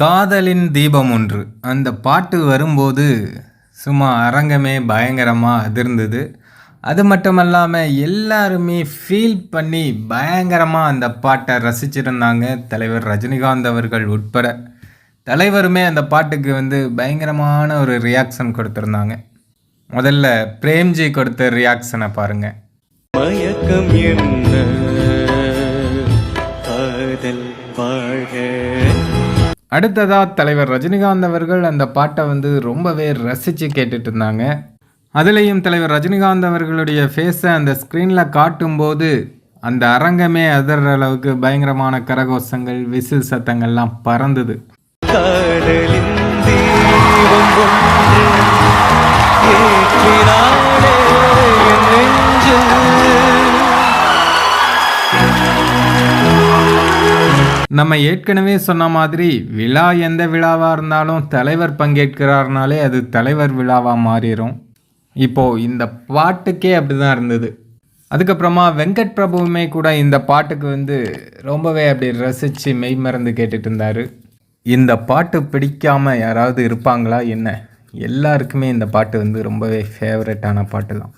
காதலின் தீபம் ஒன்று. அந்த பாட்டு வரும்போது சும்மா அரங்கமே பயங்கரமாக அதிர்ந்தது. அது மட்டுமல்லாமல் எல்லாருமே ஃபீல் பண்ணி பயங்கரமாக அந்த பாட்டை ரசிச்சிருந்தாங்க தலைவர் ரஜினிகாந்த் அவர்கள் உட்பட. தலைவருமே அந்த பாட்டுக்கு வந்து பயங்கரமான ஒரு ரியாக்ஷன் கொடுத்துருந்தாங்க. முதல்ல பிரேம்ஜி கொடுத்த ரியாக்ஷனை பாருங்கள் மயக்கம் என்ன? காதல் வாழ்க. அடுத்ததா தலைவர் ரஜினிகாந்த் அவர்கள் அந்த பாட்டை வந்து ரொம்பவே ரசித்து கேட்டுட்டு இருந்தாங்க அதுலேயும் தலைவர் ரஜினிகாந்த் அவர்களுடைய ஃபேஸை அந்த ஸ்க்ரீனில் காட்டும்போது அந்த அரங்கமே அதிர்ற அளவுக்கு பயங்கரமான கரகோஷங்கள் விசில் சத்தங்கள்லாம் பறந்தது. நம்ம ஏற்கனவே சொன்ன மாதிரி விழா எந்த விழாவாக இருந்தாலும் தலைவர் பங்கேற்கிறாருனாலே அது தலைவர் விழாவாக மாறிடும் இப்போது இந்த பாட்டுக்கே அப்படி தான் இருந்தது. அதுக்கப்புறமா வெங்கட் பிரபுவுமே கூட இந்த பாட்டுக்கு வந்து ரொம்பவே அப்படி ரசித்து மெய்மறந்து கேட்டுட்டு இருந்தார் இந்த பாட்டு பிடிக்காமல் யாராவது இருப்பாங்களா என்ன? எல்லாருக்குமே இந்த பாட்டு வந்து ரொம்பவே ஃபேவரட்டான பாட்டு தான்